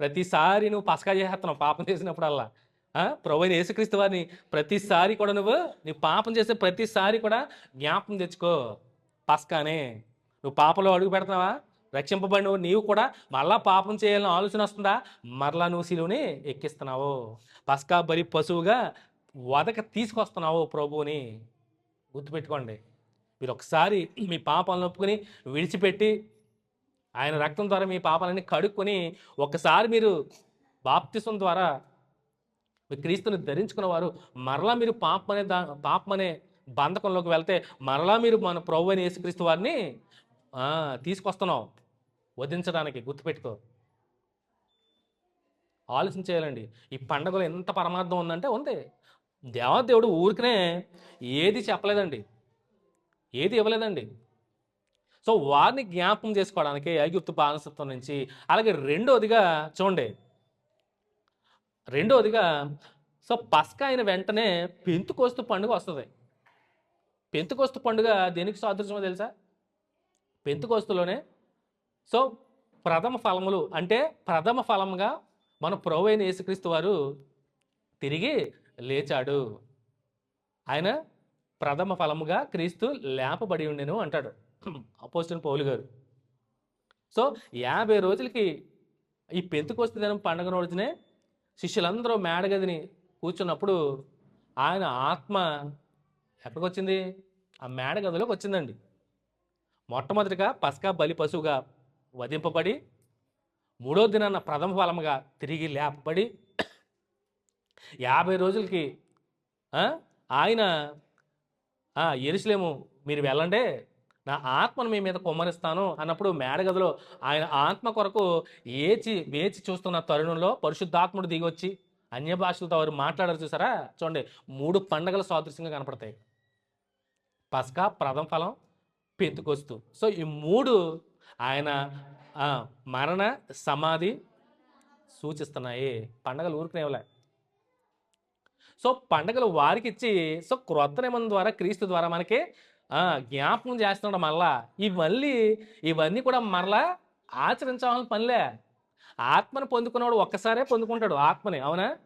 ప్రతిసారి నువ్వు పసకా చేసేస్తున్నావు పాపం చేసినప్పుడల్లా. ప్రభుని యేసుక్రీస్తు వారిని ప్రతిసారి కూడా నువ్వు నీ పాపం చేసే ప్రతిసారి కూడా జ్ఞాపం తెచ్చుకో. పసకానే. నువ్వు పాపంలో అడుగు పెడుతున్నావా? రక్షింపబడిన నీవు కూడా మళ్ళా పాపం చేయాలని ఆలోచన వస్తుందా? మరలా నువ్వు శిలువని ఎక్కిస్తున్నావు. పసకా బరి పశువుగా వదక తీసుకొస్తున్నావు ప్రభువుని. గుర్తుపెట్టుకోండి. మీరు ఒకసారి మీ పాపాలను ఒప్పుకొని విడిచిపెట్టి ఆయన రక్తం ద్వారా మీ పాపాలన్నీ కడుక్కొని ఒకసారి మీరు బాప్తిసం ద్వారా మీ క్రీస్తుని ధరించుకున్న వారు మరలా మీరు పాపం అనే దా పాపం అనే బంధకంలోకి వెళ్తే మరలా మీరు మన ప్రభు అని యేసుక్రీస్తు వారిని తీసుకొస్తున్నాం వధించడానికి గుర్తుపెట్టుకో. ఆలోచన చేయాలండి. ఈ పండగలో ఎంత పరమార్థం ఉందంటే ఉంది. దేవదేవుడు ఊరికనే ఏది చెప్పలేదండి. ఏది ఇవ్వలేదండి. సో వారిని జ్ఞాపకం చేసుకోవడానికి ఐగుప్తు బానిసత్వం నుంచి అలాగే రెండోదిగా చూడండి. రెండోదిగా సో పస్కా అయిన వెంటనే పెంతుకోస్తు పండుగ వస్తుంది. పెంతుకోస్తు పండుగ దేనికి సాదృశ్యమో తెలుసా? పెంతుకోస్తులోనే సో ప్రథమ ఫలములు అంటే ప్రథమ ఫలముగా మన ప్రభు అయిన యేసుక్రీస్తు వారు తిరిగి లేచాడు. ఆయన ప్రథమ ఫలముగా క్రీస్తు లేపబడి ఉండెను అంటాడు. అపోజిషన్ పౌలు గారు. సో యాభై రోజులకి ఈ పెంతుకొస్తే దినం పండుగ రోజునే శిష్యులందరూ మేడగదిని కూర్చున్నప్పుడు ఆయన ఆత్మ ఎక్కడికి వచ్చింది ఆ మేడగదిలోకి వచ్చిందండి. మొట్టమొదటిగా పసకా బలి పశువుగా వధింపబడి మూడో దినాన్న ప్రథమ ఫలముగా తిరిగి లేపబడి యాభై రోజులకి ఆయన ఎరుసలేము మీరు వెళ్ళండి నా ఆత్మను మీ మీద కుమ్మరిస్తాను అన్నప్పుడు మేడగదిలో ఆయన ఆత్మ కొరకు ఏచి వేచి చూస్తున్న తరుణంలో పరిశుద్ధాత్ముడు దిగొచ్చి అన్య భాషలతో వారు మాట్లాడారు చూసారా? చూడండి మూడు పండగల సాదృశ్యంగా కనపడతాయి. పస్కా ప్రథమ ఫలం పెంతుకొస్తు. సో ఈ మూడు ఆయన మరణ సమాధి సూచిస్తున్నాయి. పండగలు ఊరుకునేవలే సో పండగలు వారికి ఇచ్చి సో క్రొత్త నియమం ద్వారా క్రీస్తు ద్వారా మనకి జ్ఞాపకం చేస్తున్నాడు మళ్ళా. ఇవి మళ్ళీ ఇవన్నీ కూడా మరలా ఆచరించాల్సిన పనిలే. ఆత్మను పొందుకున్నవాడు ఒక్కసారే పొందుకుంటాడు ఆత్మని అవునా?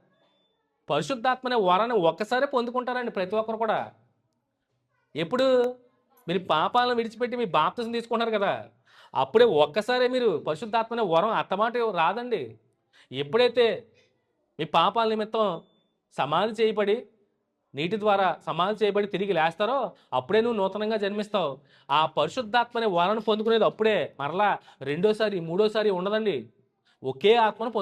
పరిశుద్ధాత్మనే వరాన్ని ఒక్కసారే పొందుకుంటారండి ప్రతి ఒక్కరు కూడా. ఎప్పుడు మీరు పాపాలను విడిచిపెట్టి మీ బాప్తిజం తీసుకుంటారు కదా అప్పుడే ఒక్కసారే మీరు పరిశుద్ధాత్మనే వరం అత్తమాట రాదండి. ఎప్పుడైతే మీ పాపాల నిమిత్తం సమాధి చేయబడి నీటి ద్వారా సమాధి చేయబడి తిరిగి లేస్తారో అప్పుడే నువ్వు నూతనంగా జన్మిస్తావు. ఆ పరిశుద్ధాత్మని వరాన్ని పొందుకునేది అప్పుడే. మరలా రెండోసారి మూడోసారి ఉండదండి. ఒకే ఆత్మను పొందు